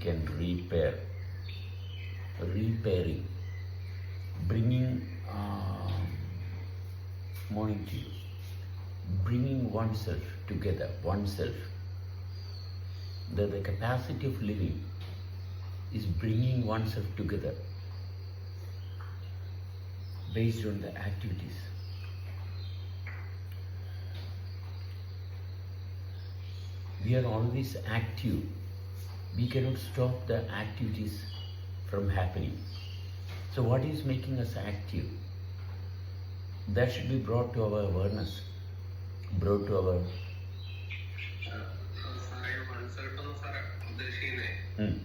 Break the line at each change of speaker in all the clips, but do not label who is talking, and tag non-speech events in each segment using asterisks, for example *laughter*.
can repair. Repairing. Bringing, uh, morning you. Bringing oneself together, oneself. The, the capacity of living is bringing oneself together based on the activities. We are always active we cannot stop the activities from happening. So, what is making us active? That should be brought to our awareness, brought to our.
Hmm.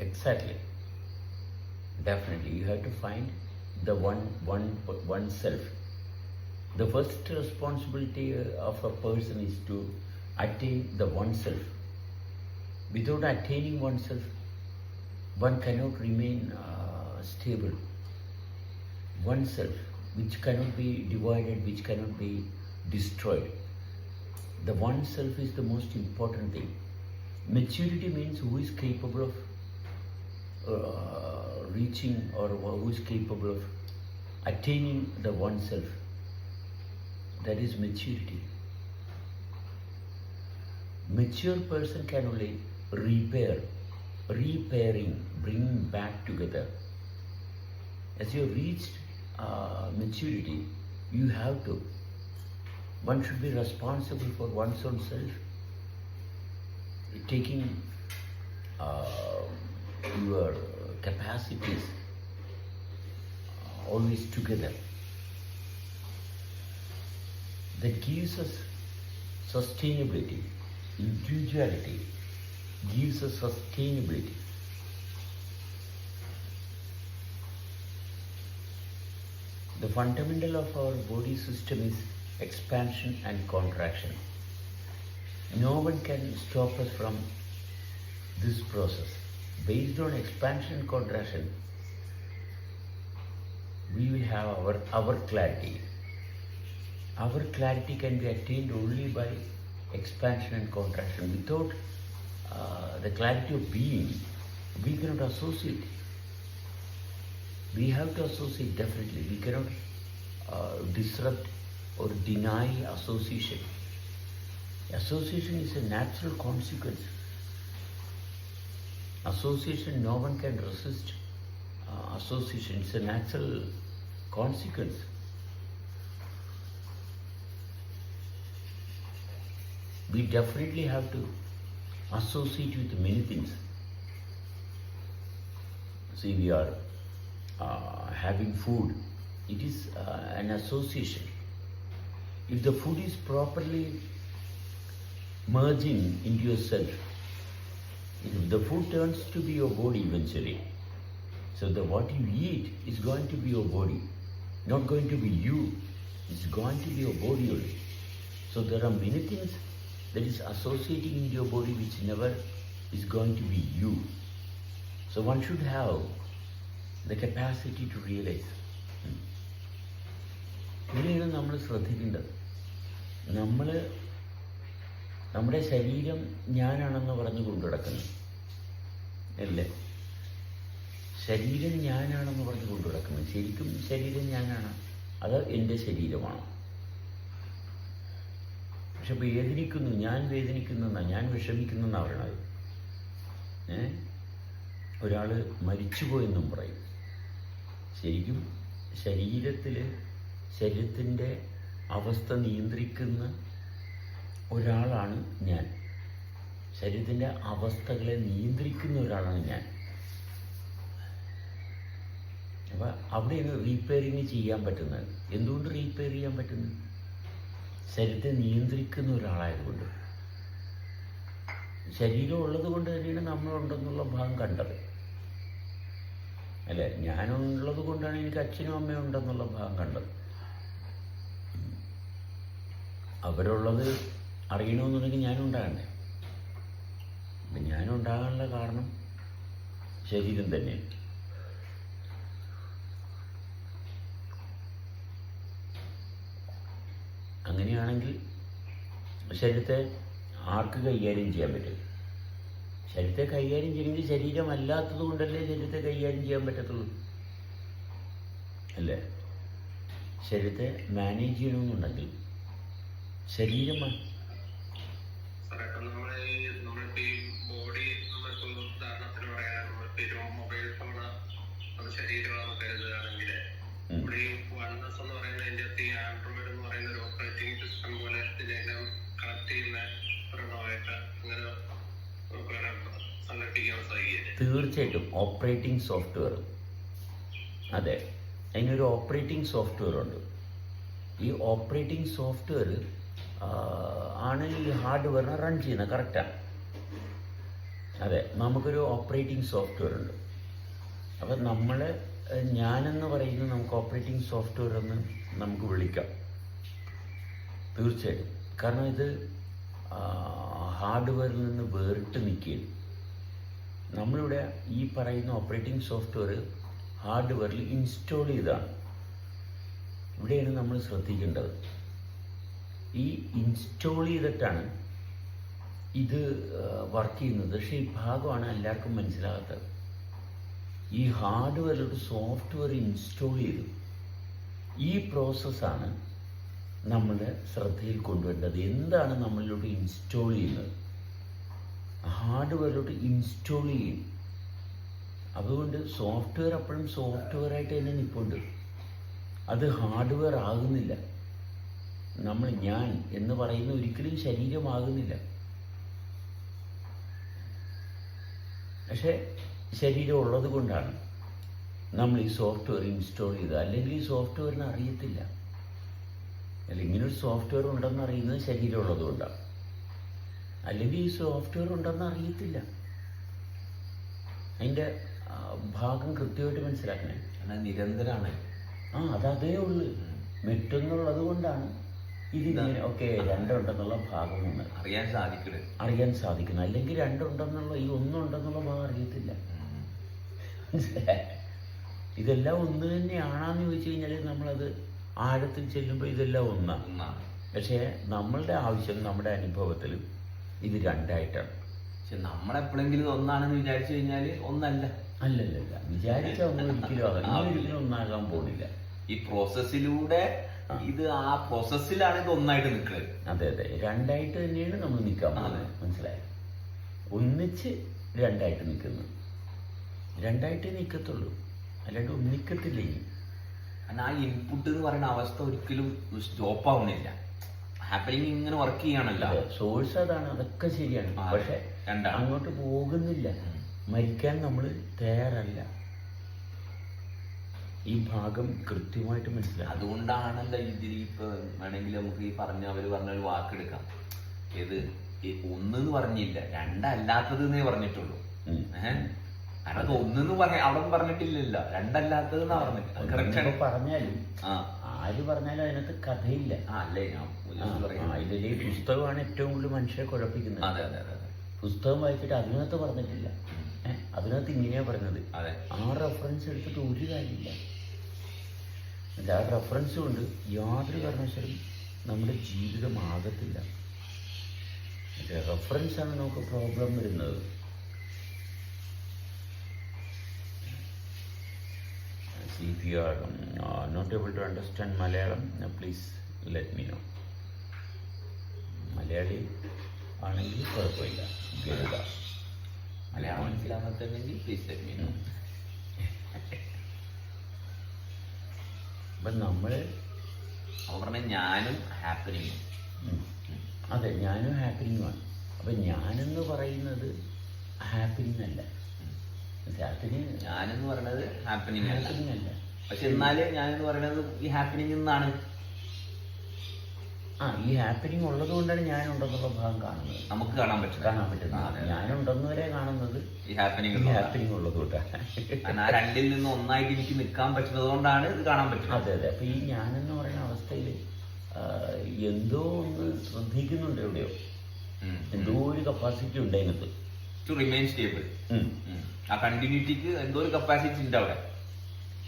Exactly. Definitely, you have to find the one, one, oneself. The first responsibility uh, of a person is to attain the oneself. Without attaining oneself, one cannot remain uh, stable. Oneself, which cannot be divided, which cannot be destroyed. The oneself is the most important thing. Maturity means who is capable of reaching or who is capable of attaining the oneself. That is maturity. Mature person can only repair, repairing, bringing back together. As you have reached uh, maturity, you have to. One should be responsible for one's own self, taking uh, your capacities always together. That gives us sustainability, individuality, gives us sustainability. The fundamental of our body system is expansion and contraction. No one can stop us from this process. Based on expansion and contraction, we will have our, our clarity. Our clarity can be attained only by expansion and contraction. Without uh, the clarity of being, we cannot associate. We have to associate definitely. We cannot uh, disrupt or deny association. Association is a natural consequence. Association, no one can resist uh, association. It's a natural consequence. We definitely have to associate with many things. See, we are uh, having food. It is uh, an association. If the food is properly merging into yourself, the food turns to be your body eventually. So the what you eat is going to be your body, not going to be you. It's going to be your body only. So there are many things that is associating in your body which never is going to be you. So one should have the capacity to realize. ഇവിടെയാണ് നമ്മൾ ശ്രദ്ധിക്കേണ്ടത് നമ്മൾ നമ്മുടെ ശരീരം ഞാനാണെന്ന് പറഞ്ഞു കൊണ്ടുടക്കുന്നു അല്ലേ? ശരീരം ഞാനാണെന്ന് പറഞ്ഞു കൊണ്ടുടക്കുന്നു ശരിക്കും ശരീരം ഞാനാണ്. അത് എന്റെ ശരീരമാണ്. പക്ഷെ വേദനിക്കുന്നു. ഞാൻ വേദനിക്കുന്ന ഞാൻ വിഷമിക്കുന്നു എന്നാണ് പറയണത്? ഏ? ഒരാൾ മരിച്ചുപോയെന്നും പറയും. ശരിക്കും ശരീരത്തിൽ ശരീരത്തിന്റെ അവസ്ഥ നിയന്ത്രിക്കുന്ന ഒരാളാണ് ഞാൻ. ശരീരത്തിന്റെ അവസ്ഥകളെ നിയന്ത്രിക്കുന്ന ഒരാളാണ് ഞാൻ. അപ്പം അവിടെയാണ് റീപ്പയറിങ് ചെയ്യാൻ പറ്റുന്നത്? എന്തുകൊണ്ട് റീപ്പയർ ചെയ്യാൻ പറ്റുന്നത്? ശരീരത്തെ നിയന്ത്രിക്കുന്ന ഒരാളായതുകൊണ്ട്. ശരീരം ഉള്ളത് കൊണ്ട് തന്നെയാണ് നമ്മളുണ്ടെന്നുള്ള ഭാഗം കണ്ടത്. അല്ലേ? ഞാനുള്ളത് കൊണ്ടാണ് എനിക്ക് അച്ഛനും അമ്മയും ഉണ്ടെന്നുള്ള ഭാഗം കണ്ടത്. അവരുള്ളത് അറിയണമെന്നുണ്ടെങ്കിൽ ഞാനും ഉണ്ടാകണ്ടേ? അപ്പം ഞാനും ഉണ്ടാകാനുള്ള കാരണം ശരീരം തന്നെയാണ് അങ്ങനെയാണെങ്കിൽ ശരീരത്തെ ആർക്ക് കൈകാര്യം ചെയ്യാൻ പറ്റും? ശരീരത്തെ കൈകാര്യം ചെയ്യണമെങ്കിൽ ശരീരമല്ലാത്തത് കൊണ്ടല്ലേ ശരീരത്തെ കൈകാര്യം ചെയ്യാൻ പറ്റത്തുള്ളൂ? അല്ലേ? ശരീരത്തെ മാനേജ് ചെയ്യണമെന്നുണ്ടെങ്കിൽ ശരീരം
സാറേ നമ്മൾ നമ്മൾ ഈ നമ്മളിപ്പോ ഈ ബോഡി നമ്മളിപ്പോ ഉദാഹരണത്തിന് പറയാൻ നമ്മളിപ്പോ മൊബൈൽ ഫോണ് നമ്മുടെ ശരീരമാണ് കരുതുകയാണെങ്കിൽ നമ്മുടെ ഈ വൺനെസ് എന്ന് പറയുന്ന അതിന്റെ അകത്ത് ഈ ആൻഡ്രോയിഡ് എന്ന് പറയുന്ന ഒരു ഓപ്പറേറ്റിംഗ് സിസ്റ്റം പോലെ ഇതിനെല്ലാം കണക്ട് ചെയ്യുന്ന ഒരെണ്ണമായിട്ട് അങ്ങനെ സങ്കല്പിക്കാൻ സാധിക്കില്ലേ
തീർച്ചയായിട്ടും ഓപ്പറേറ്റിംഗ് സോഫ്റ്റ്വെയർ അതെ. അതിനൊരു ഓപ്പറേറ്റിംഗ് സോഫ്റ്റ്വെയർ ഉണ്ട്. ഈ ഓപ്പറേറ്റിംഗ് സോഫ്റ്റ്വെയർ ആണ് ഈ ഹാർഡ്വെയറിനെ റൺ ചെയ്യുന്നത് കറക്റ്റാണ് അതെ നമുക്കൊരു ഓപ്പറേറ്റിംഗ് സോഫ്റ്റ്വെയർ ഉണ്ട്. അപ്പം നമ്മൾ ഞാനെന്ന് പറയുന്നത് നമുക്ക് ഓപ്പറേറ്റിംഗ് സോഫ്റ്റ്വെയർ എന്ന് നമുക്ക് വിളിക്കാം. തീർച്ചയായിട്ടും. കാരണം ഇത് ഹാർഡ്വെയറിൽ നിന്ന് വേറിട്ട് നിൽക്കുകയും നമ്മളിവിടെ ഈ പറയുന്ന ഓപ്പറേറ്റിംഗ് സോഫ്റ്റ്വെയർ ഹാർഡ്വെയറിൽ ഇൻസ്റ്റാൾ ചെയ്താണ് ഇവിടെയാണ് നമ്മൾ ശ്രദ്ധിക്കേണ്ടത്. ഈ ഇൻസ്റ്റോൾ ചെയ്തിട്ടാണ് ഇത് വർക്ക് ചെയ്യുന്നത്. പക്ഷേ ഈ ഭാഗമാണ് എല്ലാവർക്കും മനസ്സിലാകാത്തത്. ഈ ഹാർഡ്വെയർ ഒരു സോഫ്റ്റ്വെയർ ഇൻസ്റ്റോൾ ചെയ്തു. ഈ പ്രോസസ്സാണ് നമ്മൾ ശ്രദ്ധയിൽ കൊണ്ടുവരേണ്ടത്. എന്താണ് നമ്മളിലോട്ട് ഇൻസ്റ്റോൾ ചെയ്യുന്നത്? ഹാർഡ്വെയറിലോട്ട് ഇൻസ്റ്റോൾ ചെയ്യും. അതുകൊണ്ട് സോഫ്റ്റ്വെയർ അപ്പോഴും സോഫ്റ്റ്വെയർ ആയിട്ട് തന്നെ നിൽപ്പുണ്ട് അത് ഹാർഡ്വെയർ ആകുന്നില്ല. നമ്മൾ ഞാൻ എന്ന് പറയുന്ന ഒരിക്കലും ശരീരമാകുന്നില്ല. പക്ഷേ ശരീരം ഉള്ളത് കൊണ്ടാണ് നമ്മൾ ഈ സോഫ്റ്റ്വെയർ ഇൻസ്റ്റാൾ ചെയ്ത് അല്ലെങ്കിൽ ഈ സോഫ്റ്റ്വെയറിന് അറിയത്തില്ല. അല്ല ഇങ്ങനൊരു സോഫ്റ്റ്വെയർ ഉണ്ടെന്ന് അറിയുന്നത് ശരീരം ഉള്ളത് കൊണ്ടാണ്. അല്ലെങ്കിൽ ഈ സോഫ്റ്റ്വെയർ ഉണ്ടെന്ന് അറിയത്തില്ല. അതിന്റെ ഭാഗം കൃത്യമായിട്ട് മനസ്സിലാക്കണേ.
നിരന്തരമാണ്
ആ അത് അതേ ഉള്ളു മെറ്റെന്നുള്ളത് കൊണ്ടാണ്. ഇതിങ്ങനെ ഓക്കെ രണ്ടുണ്ടെന്നുള്ള ഭാഗം വന്നത്
അറിയാൻ സാധിക്കുന്നത്
അറിയാൻ സാധിക്കുന്നു അല്ലെങ്കിൽ രണ്ടുണ്ടെന്നുള്ള ഈ ഒന്നുണ്ടെന്നുള്ള ഭാഗം അറിയത്തില്ല. ഇതെല്ലാം ഒന്ന് തന്നെയാണെന്ന് ചോദിച്ചു കഴിഞ്ഞാൽ നമ്മളത് ആഴത്തിൽ ചെല്ലുമ്പോൾ ഇതെല്ലാം ഒന്നാണ്. പക്ഷേ നമ്മളുടെ ആവശ്യം നമ്മുടെ അനുഭവത്തിൽ ഇത് രണ്ടായിട്ടാണ്.
പക്ഷെ നമ്മളെപ്പോഴെങ്കിലും ഒന്നാണെന്ന് വിചാരിച്ചു കഴിഞ്ഞാൽ ഒന്നല്ല.
അല്ലല്ല വിചാരിച്ച ഒന്നും ഒരിക്കലും ഒരിക്കലും ഒന്നാകാൻ പോകുന്നില്ല
ഈ പ്രോസസ്സിലൂടെ ഇത് ആ പ്രോസസ്സിലാണ് ഇത് ഒന്നായിട്ട് നിൽക്കുന്നത്
അതെ അതെ. രണ്ടായിട്ട് തന്നെയാണ് നമ്മൾ നിൽക്കാൻ പോകുന്നത്. മനസ്സിലായോ? ഒന്നിച്ച് രണ്ടായിട്ട് നിൽക്കുന്നു രണ്ടായിട്ടേ നിൽക്കത്തുള്ളൂ അല്ലാണ്ട് ഒന്നിക്കത്തില്ല ഇനി.
കാരണം ആ ഇൻപുട്ട് എന്ന് പറയുന്ന അവസ്ഥ ഒരിക്കലും സ്റ്റോപ്പ് ആവുന്നില്ല. ഹാപ്പനിങ് ഇങ്ങനെ വർക്ക് ചെയ്യണല്ലോ.
സോഴ്സ് അതാണ്. അതൊക്കെ ശരിയാണ്. പക്ഷെ അങ്ങോട്ട് പോകുന്നില്ല. മരിക്കാൻ നമ്മൾ തയ്യാറല്ല. ഈ ഭാഗം കൃത്യമായിട്ട് മനസ്സിലായി.
അതുകൊണ്ടാണല്ലോ ഇതിൽ ഇപ്പൊ വേണമെങ്കിൽ നമുക്ക് ഈ പറഞ്ഞ അവർ പറഞ്ഞ ഒരു വാക്കെടുക്കാം. ഏത്? ഈ ഒന്നെന്ന് പറഞ്ഞില്ല. രണ്ടല്ലാത്തത് എന്നേ പറഞ്ഞിട്ടുള്ളൂ ഏഹ് കാരണം അത് ഒന്നെന്ന് പറയാ അവിടെ പറഞ്ഞിട്ടില്ലല്ലോ. രണ്ടല്ലാത്തത് എന്നാ പറഞ്ഞിട്ട് അത്
പറഞ്ഞാലും ആര് പറഞ്ഞാലും അതിനകത്ത് കഥയില്ല.
ആ അല്ലേ?
ഇതിലെ പുസ്തകമാണ് ഏറ്റവും കൂടുതൽ മനുഷ്യരെ കുഴപ്പിക്കുന്നത്.
അതെ അതെ അതെ
പുസ്തകം വായിച്ചിട്ട് അതിനകത്ത് പറഞ്ഞിട്ടില്ല. അതിനകത്ത് ഇങ്ങനെയാ പറഞ്ഞത്.
അതെ.
ആ റെഫറൻസ് എടുത്തിട്ട് ഒരു കാര്യമില്ല എന്നിട്ട് ആ റെഫറൻസ് കൊണ്ട് യാതൊരു കാരണവശാലും നമ്മുടെ ജീവിതം ആകത്തില്ല. റെഫറൻസ് ആണ് നമുക്ക് പ്രോബ്ലം വരുന്നത്. If you able to understand Malayalam, uh, please let me know. Malayali ആണെങ്കിൽ കുഴപ്പമില്ല. ഗരുഡ.
മലയാളം മനസ്സിലാകാത്തുണ്ടെങ്കിൽ പ്ലീസ് ലെറ്റ് മീ നോ
അപ്പം നമ്മൾ
പറഞ്ഞ ഞാനും ഹാപ്പനിങ്ങും
അതെ ഞാനും ഹാപ്പനിങ്ങുമാണ് അപ്പം ഞാനെന്ന് പറയുന്നത് ഹാപ്പനിങ് അല്ല. അതിന്
ഞാനെന്ന് പറയുന്നത് ഹാപ്പനിങ്
ഹാപ്പനിങ് അല്ല.
പക്ഷെ എന്നാലേ ഞാനെന്ന് പറയുന്നത് ഈ ഹാപ്പനിങ് എന്നാണ്
ആ ഈ ഹാപ്പനിങ് ഉള്ളത് കൊണ്ടാണ് ഞാനുണ്ടെന്നുള്ള ഭാഗം കാണുന്നത്.
നമുക്ക് കാണാൻ പറ്റും
കാണാൻ പറ്റുന്നത്. ഞാനുണ്ടെന്നവരെ കാണുന്നത്
ഹാപ്പനിങ്
ഹാപ്പനിങ് ഉള്ളത് കൂട്ടാ
കാരണം ആ രണ്ടിൽ നിന്ന് ഒന്നായിട്ട് എനിക്ക് നിൽക്കാൻ പറ്റുന്നത് കൊണ്ടാണ് ഇത് കാണാൻ പറ്റുന്നത്.
അതെ അതെ. അപ്പൊ ഈ ഞാനെന്ന് പറയുന്ന അവസ്ഥയിൽ എന്തോ ഒന്ന് ശ്രദ്ധിക്കുന്നുണ്ട് എവിടെയോ. എന്തോ ഒരു കപ്പാസിറ്റി ഉണ്ട് അതിനകത്ത്.
To remain
stable.
ആ കണ്ടിന്യൂറ്റിക്ക് എന്തോ ഒരു കപ്പാസിറ്റി ഉണ്ട് അവിടെ.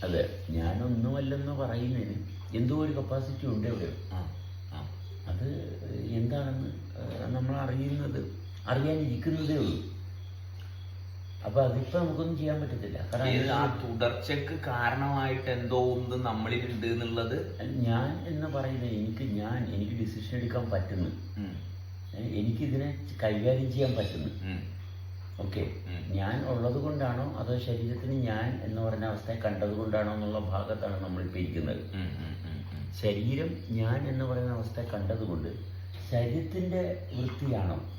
അതെ ഞാനൊന്നുമല്ലെന്ന് പറയുന്നതിന് എന്തോ ഒരു കപ്പാസിറ്റി ഉണ്ട് എവിടെയോ. അത് എന്താണെന്ന് നമ്മൾ അറിയുന്നത് അറിയാനിരിക്കുന്നതേ ഉള്ളൂ. അപ്പോൾ അതിപ്പോ നമുക്കൊന്നും ചെയ്യാൻ പറ്റത്തില്ല.
കാരണം ആ തുടർച്ചക്ക് കാരണമായിട്ട് എന്തോ ഒന്ന് നമ്മളിൽ ഉണ്ട് എന്നുള്ളത്
ഞാൻ എന്ന് പറയുന്നത് എനിക്ക് ഞാൻ എനിക്ക് ഡിസിഷൻ എടുക്കാൻ പറ്റുന്നു. എനിക്കിതിനെ കൈകാര്യം ചെയ്യാൻ പറ്റുന്നു. ഓക്കെ. ഞാൻ ഉള്ളത് കൊണ്ടാണോ അതോ ശരീരത്തിന് ഞാൻ എന്ന് പറഞ്ഞ അവസ്ഥയെ കണ്ടത് കൊണ്ടാണോ എന്നുള്ള ഭാഗത്താണ് നമ്മൾ ഇരിക്കുന്നത്.
ഉം, ഉം.
ശരീരം ഞാൻ എന്ന് പറയുന്ന അവസ്ഥ കണ്ടതുകൊണ്ട് ശരീരത്തിന്റെ വൃത്തിയാണോ?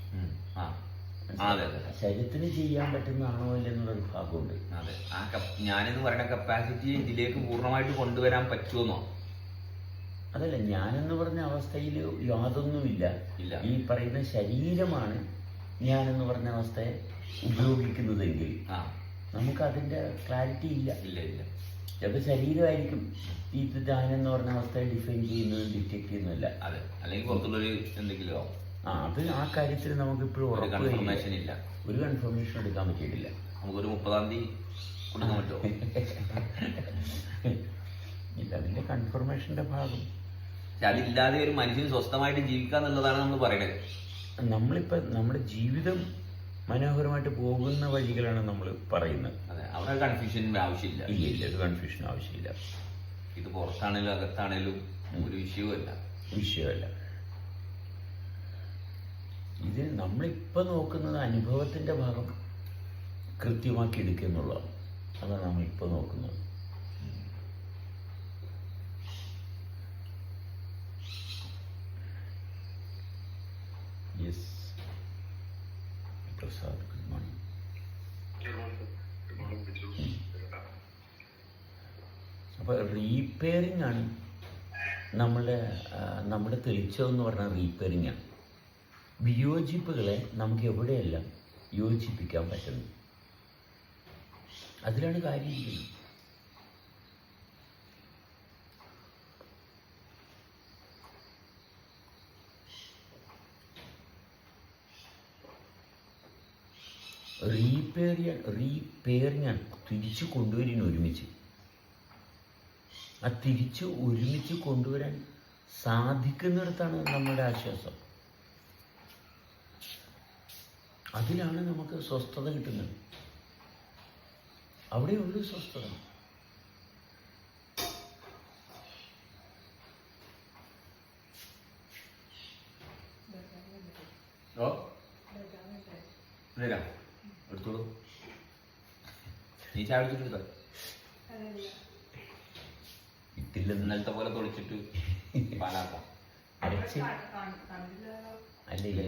ശരീരത്തിന് ചെയ്യാൻ പറ്റുന്നതാണോ ഇല്ലെന്നുള്ളൊരു ഭാഗമുണ്ട്.
അതെ. ആ ഞാനെന്ന് പറയുന്ന കപ്പാസിറ്റി ഇതിലേക്ക് പൂർണമായിട്ട് കൊണ്ടുവരാൻ പറ്റുമെന്നോ
അതല്ല ഞാനെന്ന് പറഞ്ഞ അവസ്ഥയിൽ യാതൊന്നുമില്ല.
ഇല്ല.
ഈ പറയുന്ന ശരീരമാണ് ഞാനെന്ന് പറഞ്ഞ അവസ്ഥയെ ഉപയോഗിക്കുന്നതെങ്കിൽ.
ആ.
നമുക്ക് അതിന്റെ ക്ലാരിറ്റി ഇല്ല.
ഇല്ല ഇല്ല.
ചിലപ്പോൾ ശരീരമായിരിക്കും ഈ ഞാനെന്ന് പറഞ്ഞ അവസ്ഥയെ ഡിഫൈൻ ചെയ്യുന്നതും ഡിറ്റക്ട് ചെയ്യുന്നതല്ല.
അതെ. അല്ലെങ്കിൽ പുറത്തുള്ളൊരു എന്തെങ്കിലും ആവും
ആ അത് ആ കാര്യത്തിൽ നമുക്ക്
ഇപ്പോഴും
ഉറപ്പ്
കൺഫർമേഷൻ ഇല്ല.
ഒരു കൺഫർമേഷൻ എടുക്കാൻ പറ്റിയിട്ടില്ല.
നമുക്കൊരു മുപ്പതാം തീയതി കൊടുക്കാൻ പറ്റുമോ? *laughs*
ഇല്ല അതിന്റെ കൺഫർമേഷന്റെ ഭാഗം.
അതില്ലാതെ ഒരു മനുഷ്യൻ സ്വസ്ഥമായിട്ട് ജീവിക്കുക എന്നുള്ളതാണ് നമ്മൾ പറയുന്നത്
നമ്മളിപ്പോ നമ്മുടെ ജീവിതം മനോഹരമായിട്ട് പോകുന്ന വഴികളാണ് നമ്മൾ പറയുന്നത്.
അതെ അവിടെ കൺഫ്യൂഷൻ ആവശ്യമില്ല.
ഇല്ല ഇല്ല ഒരു കൺഫ്യൂഷൻ ആവശ്യമില്ല.
ഇത് പുറത്താണേലും അകത്താണേലും ഒരു വിഷയവുമല്ല
വിഷയമല്ല. ഇത് നമ്മളിപ്പോൾ നോക്കുന്നത് അനുഭവത്തിന്റെ ഭാഗം കൃത്യമാക്കി എടുക്കുക എന്നുള്ളതാണ്. അതാണ് നമ്മളിപ്പോൾ നോക്കുന്നത്. യെസ് പ്രസാദ് ഗുഡ് മോർണിംഗ് അപ്പോൾ റീപെയറിംഗ് ആണ് നമ്മുടെ ആ, നമ്മുടെ തെളിച്ചതെന്ന് പറഞ്ഞാൽ റീപെയറിംഗ് ആണ്. വിയോജിപ്പുകളെ നമുക്ക് എവിടെയെല്ലാം യോജിപ്പിക്കാൻ പറ്റുന്നു അതിലാണ് കാര്യം ഇരിക്കുന്നത്. ചെയ്യാൻ റീപെയറിംഗ് ഞാൻ തിരിച്ചു കൊണ്ടുവരുന്ന ഒരുമിച്ച്. ആ തിരിച്ച് ഒരുമിച്ച് കൊണ്ടുവരാൻ സാധിക്കുന്നിടത്താണ് നമ്മുടെ ആശ്വാസം. അതിലാണ് നമുക്ക് സ്വസ്ഥത കിട്ടുന്നത്. അവിടെയുള്ളൂ സ്വസ്ഥത. ഇട്ടില്ലെന്ന്
ഇന്നലത്തെ പോലെ തൊളിച്ചിട്ട് പാലാക്കാം.
അരച്ച് അല്ല? ഇല്ല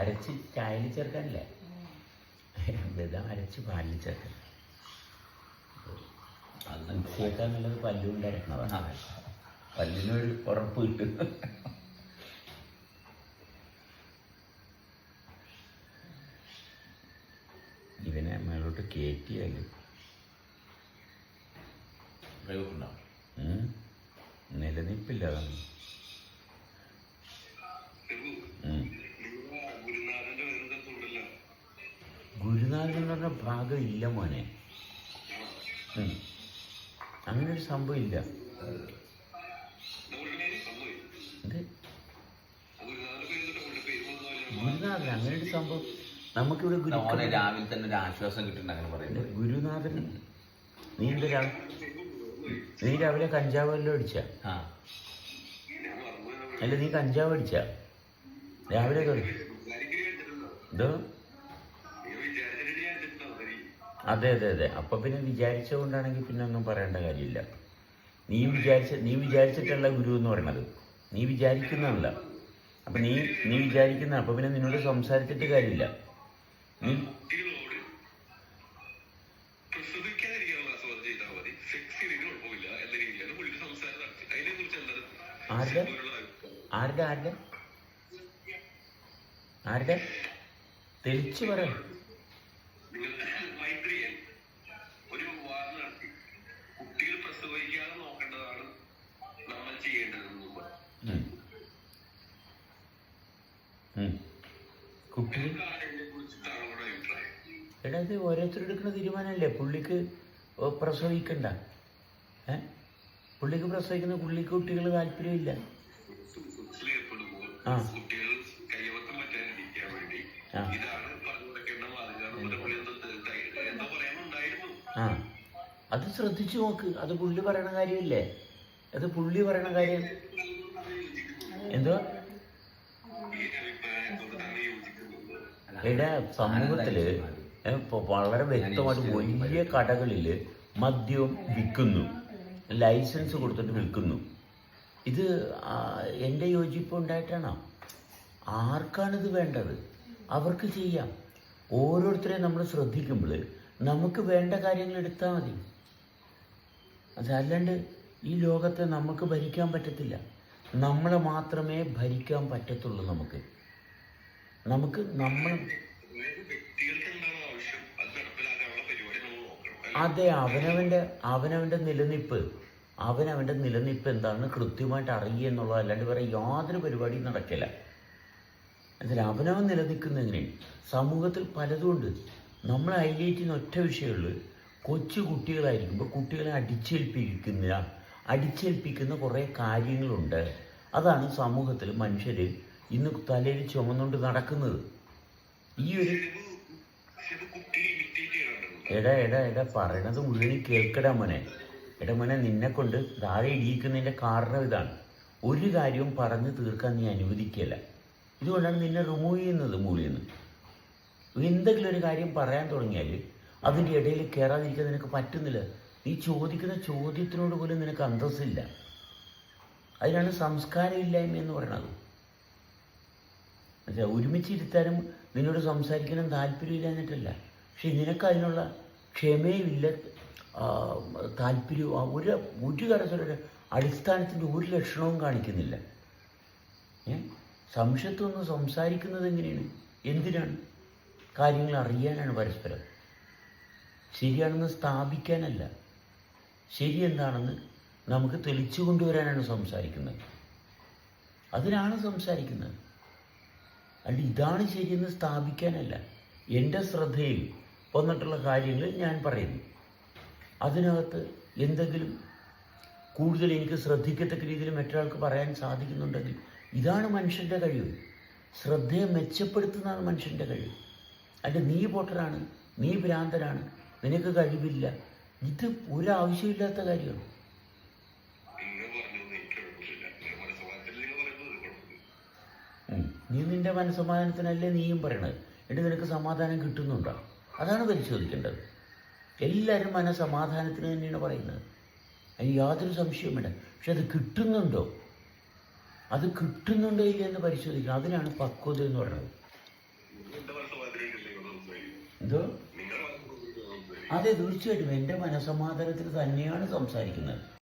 അരച്ച് ചായയിൽ ചേർക്കാനില്ലേ അമൃതം അരച്ച് പാലിൽ ചേർക്കാൻ
അത്
മിക്സിയേക്കാൾ നല്ലത് പല്ലുകൊണ്ട് അരക്കണതാണ്. പല്ലിനൊരു ഉറപ്പ് കിട്ടും. ഇവനെ മേലോട്ട് കയറ്റിയാലും
പ്രയോഗമുണ്ടാവും
പറഞ്ഞ ഭാഗം ഇല്ല മോനെ. അങ്ങനെ ഒരു സംഭവം ഇല്ല ഗുരുനാഥൻ അങ്ങനെ ഒരു സംഭവം. നമുക്കിവിടെ ഗുരുനാഥൻ
രാവിലെ തന്നെ ഒരു ആശ്വാസം കിട്ടുന്നുണ്ട് പറയുന്നത്.
ഗുരുനാഥൻ? നീ എന്താ രാ- നീ രാവിലെ കഞ്ചാവ് വല്ലതും അടിച്ച? അല്ല നീ കഞ്ചാവ് അടിച്ച? രാവിലെ എന്തോ? അതെ അതെ അതെ. അപ്പൊ പിന്നെ വിചാരിച്ചതുകൊണ്ടാണെങ്കിൽ പിന്നെ ഒന്നും പറയേണ്ട കാര്യമില്ല. നീ വിചാരിച്ച നീ വിചാരിച്ചിട്ടല്ല ഗുരു എന്ന് പറയണത്. നീ വിചാരിക്കുന്നതല്ല. അപ്പൊ നീ നീ വിചാരിക്കുന്ന അപ്പൊ പിന്നെ നിന്നോട് സംസാരിച്ചിട്ട് കാര്യമില്ല. നീ ആരുടെ? ആരുടെ ആരുടെ? ആരുടെ? തെളിച്ചു പറ കുട്ടി? എടാ ഇത് ഓരോരുത്തർ എടുക്കുന്ന തീരുമാനമല്ലേ? പുള്ളിക്ക് പ്രസവിക്കണ്ട. ഏ? പുള്ളിക്ക് പ്രസവിക്കുന്ന പുള്ളിക്ക് കുട്ടികൾ താല്പര്യമില്ല. ആ. ആ. അത് ശ്രദ്ധിച്ചു നോക്ക്. അത് പുള്ളി പറയണ കാര്യമില്ലേ? അത് പുള്ളി പറയണ കാര്യം. എന്തോ ഇവിടെ സമൂഹത്തിൽ വളരെ വ്യക്തമായിട്ട് വലിയ കടകളിൽ മദ്യം വിൽക്കുന്നു. ലൈസൻസ് കൊടുത്തിട്ട് വിൽക്കുന്നു. ഇത് എന്റെ യോജിപ്പ് ഉണ്ടായിട്ടാണോ? ആർക്കാണിത് വേണ്ടത്? അവർക്ക് ചെയ്യാം. ഓരോരുത്തരെയും നമ്മൾ ശ്രദ്ധിക്കുമ്പോൾ നമുക്ക് വേണ്ട കാര്യങ്ങൾ എടുത്താൽ മതി. അതല്ലാണ്ട് ഈ ലോകത്തെ നമുക്ക് ഭരിക്കാൻ പറ്റത്തില്ല. നമ്മളെ മാത്രമേ ഭരിക്കാൻ പറ്റത്തുള്ളൂ നമുക്ക്. നമുക്ക് നമ്മൾ
അത്
അവനവന്റെ അവനവന്റെ നിലനിൽപ്പ് അവനവന്റെ നിലനിൽപ്പ് എന്താണെന്ന് കൃത്യമായിട്ട് അറിയുക എന്നുള്ളത്. അല്ലാണ്ട് വേറെ യാതൊരു പരിപാടിയും നടക്കില്ല. അതിൽ അവനവൻ നിലനിൽക്കുന്ന എങ്ങനെയാണ് സമൂഹത്തിൽ പലതുമുണ്ട് നമ്മൾ ഹൈലൈറ്റ് ചെയ്യുന്ന ഒറ്റ വിഷയമുള്ളൂ കൊച്ചു കുട്ടികളായിരിക്കുമ്പോൾ കുട്ടികളെ അടിച്ചേൽപ്പിക്കുന്ന അടിച്ചേൽപ്പിക്കുന്ന കുറേ കാര്യങ്ങളുണ്ട്. അതാണ് സമൂഹത്തിൽ മനുഷ്യർ ഇന്ന് തലയിൽ ചുമന്നുകൊണ്ട് നടക്കുന്നത്. ഈ ഒരു എടാ എടാ എടാ പറയണത് മുഴുവൻ കേൾക്കടാ മോനെ. എടാ മോനെ നിന്നെ കൊണ്ട് താഴെ ഇടിയിക്കുന്നതിന്റെ കാരണം ഇതാണ്. ഒരു കാര്യവും പറഞ്ഞു തീർക്കാൻ നീ അനുവദിക്കില്ല ഇതുകൊണ്ടാണ് നിന്നെ റിമൂവ് ചെയ്യുന്നത് മുകളിൽ നിന്ന് എന്തെങ്കിലും ഒരു കാര്യം പറയാൻ തുടങ്ങിയാൽ അതിന്റെ ഇടയിൽ കയറാതിരിക്കാൻ നിനക്ക് പറ്റുന്നില്ല. നീ ചോദിക്കുന്ന ചോദ്യത്തിനോട് പോലും നിനക്ക് അന്തസ്സില്ല. അതിനാണ് സംസ്കാരമില്ലായ്മ എന്ന് പറയണത്. എന്നുവെച്ചാൽ ഒരുമിച്ചിരുത്താനും നിന്നോട് സംസാരിക്കാനും താല്പര്യമില്ല എന്നിട്ടല്ല. പക്ഷെ നിനക്ക് അതിനുള്ള ക്ഷമയുമില്ല. താല്പര്യവും ഒരു ഒരു തരത്തിലൊരു അടിസ്ഥാനത്തിന്റെ ഒരു ലക്ഷണവും കാണിക്കുന്നില്ല. സംശയത്തൊന്ന് സംസാരിക്കുന്നത് എങ്ങനെയാണ്? എന്തിനാണ്? കാര്യങ്ങൾ അറിയാനാണ് പരസ്പരം. ശരിയാണെന്ന് സ്ഥാപിക്കാനല്ല. ശരി എന്താണെന്ന് നമുക്ക് തെളിച്ചു കൊണ്ടുവരാനാണ് സംസാരിക്കുന്നത്. അതിനാണ് സംസാരിക്കുന്നത്. അല്ല ഇതാണ് ശരിയെന്ന് സ്ഥാപിക്കാനല്ല. എന്റെ ശ്രദ്ധയിൽ വന്നിട്ടുള്ള കാര്യങ്ങൾ ഞാൻ പറയുന്നു. അതിനകത്ത് എന്തെങ്കിലും കൂടുതൽ എനിക്ക് ശ്രദ്ധിക്കത്തക്ക രീതിയിൽ മറ്റൊരാൾക്ക് പറയാൻ സാധിക്കുന്നുണ്ടെങ്കിൽ ഇതാണ് മനുഷ്യന്റെ കഴിവ്. ശ്രദ്ധയെ മെച്ചപ്പെടുത്തുന്നതാണ് മനുഷ്യന്റെ കഴിവ്. അല്ല നീ പൊട്ടനാണ് നീ ഭ്രാന്തനാണ് നിനക്ക് കഴിവില്ല. ഇത് ഒരാവശ്യമില്ലാത്ത കാര്യമാണ്
നിങ്ങൾ പറഞ്ഞൊന്നും എനിക്ക് കുഴപ്പമില്ല നിങ്ങൾ മനസ്സമാനത്തിൽ നിങ്ങൾ പറയുന്നത് ഒരു കുഴപ്പമില്ല
ഉം. നീ നിന്റെ മനസ്സമാധാനത്തിനല്ലേ നീയും പറയണത്? എന്നിട്ട് നിനക്ക് സമാധാനം കിട്ടുന്നുണ്ടോ? അതാണ് പരിശോധിക്കേണ്ടത്. എല്ലാവരും മനസ്സമാധാനത്തിന് തന്നെയാണ് പറയുന്നത്. അതിന് യാതൊരു സംശയവുമില്ല പക്ഷെ അത് കിട്ടുന്നുണ്ടോ? അത് കിട്ടുന്നുണ്ടോ ഇല്ല എന്ന് പരിശോധിക്കണം. അതിനാണ് പക്വത എന്ന് പറയുന്നത്. എന്തോ? അതെ തീർച്ചയായിട്ടും. എന്റെ മനസ്സമാധാനത്തിന് തന്നെയാണ് സംസാരിക്കുന്നത്.